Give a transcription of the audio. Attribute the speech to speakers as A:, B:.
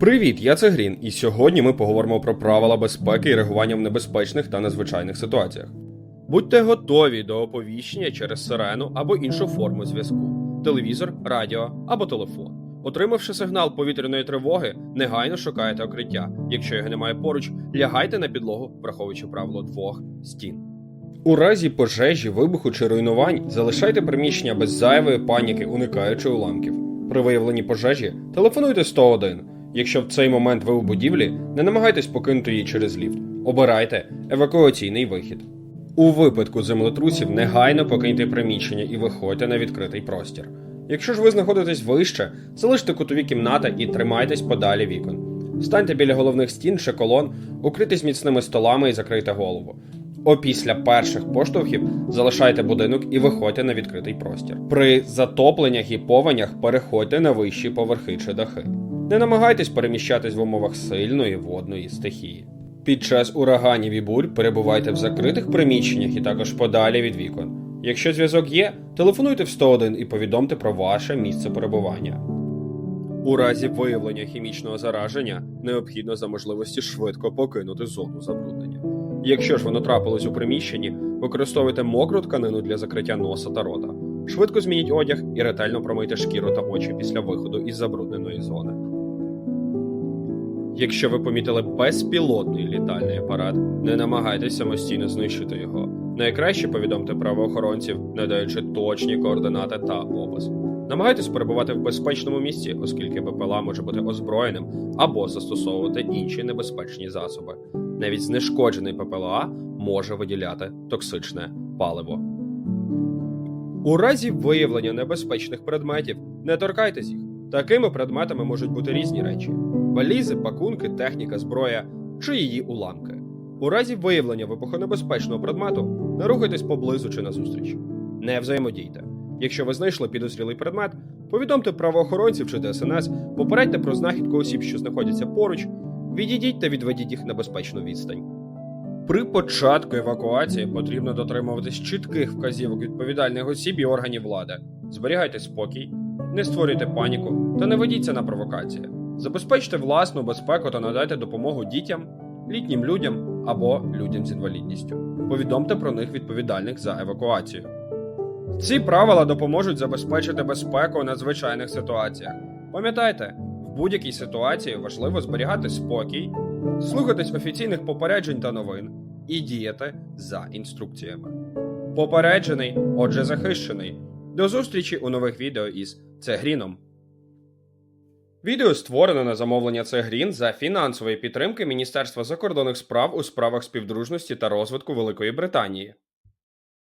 A: Привіт, я це Грін, і сьогодні ми поговоримо про правила безпеки і реагування в небезпечних та надзвичайних ситуаціях. Будьте готові до оповіщення через сирену або іншу форму зв'язку: телевізор, радіо або телефон. Отримавши сигнал повітряної тривоги, негайно шукайте укриття. Якщо його немає поруч, лягайте на підлогу, враховуючи правило двох стін. У разі пожежі, вибуху чи руйнувань залишайте приміщення без зайвої паніки, уникаючи уламків. При виявленні пожежі телефонуйте 101. Якщо в цей момент ви у будівлі, не намагайтесь покинути її через ліфт. Обирайте евакуаційний вихід. У випадку землетрусів негайно покиньте приміщення і виходьте на відкритий простір. Якщо ж ви знаходитесь вище, залиште кутові кімнати і тримайтесь подалі вікон. Станьте біля головних стін чи колон, укритесь міцними столами і закрийте голову. Опісля перших поштовхів залишайте будинок і виходьте на відкритий простір. При затопленнях і повенях переходьте на вищі поверхи чи дахи. Не намагайтесь переміщатись в умовах сильної водної стихії. Під час ураганів і бурь перебувайте в закритих приміщеннях і також подалі від вікон. Якщо зв'язок є, телефонуйте в 101 і повідомте про ваше місце перебування. У разі виявлення хімічного зараження необхідно за можливості швидко покинути зону забруднення. Якщо ж воно трапилось у приміщенні, використовуйте мокру тканину для закриття носа та рота. Швидко змініть одяг і ретельно промийте шкіру та очі після виходу із забрудненої зони. Якщо ви помітили безпілотний літальний апарат, не намагайтесь самостійно знищити його. Найкраще повідомте правоохоронців, надаючи точні координати та опис. Намагайтесь перебувати в безпечному місці, оскільки БПЛА може бути озброєним або застосовувати інші небезпечні засоби. Навіть знешкоджений ППЛА може виділяти токсичне паливо. У разі виявлення небезпечних предметів не торкайтесь їх. Такими предметами можуть бути різні речі: валізи, пакунки, техніка, зброя чи її уламки. У разі виявлення вибухонебезпечного предмету не рухайтесь поблизу чи назустріч. Не взаємодійте. Якщо ви знайшли підозрілий предмет, повідомте правоохоронців чи ДСНС, попередьте про знахідку осіб, що знаходяться поруч, відійдіть та відведіть їх на безпечну відстань. При початку евакуації потрібно дотримуватись чітких вказівок відповідальних осіб і органів влади. Зберігайте спокій, не створюйте паніку та не ведіться на провокації. Забезпечте власну безпеку та надайте допомогу дітям, літнім людям або людям з інвалідністю. Повідомте про них відповідальних за евакуацію. Ці правила допоможуть забезпечити безпеку у надзвичайних ситуаціях. Пам'ятайте, в будь-якій ситуації важливо зберігати спокій, слухатись офіційних попереджень та новин і діяти за інструкціями. Попереджений, отже, захищений. До зустрічі у нових відео із Цегріном. Відео створено на замовлення Цегрін за фінансової підтримки Міністерства закордонних справ у справах співдружності та розвитку Великої Британії.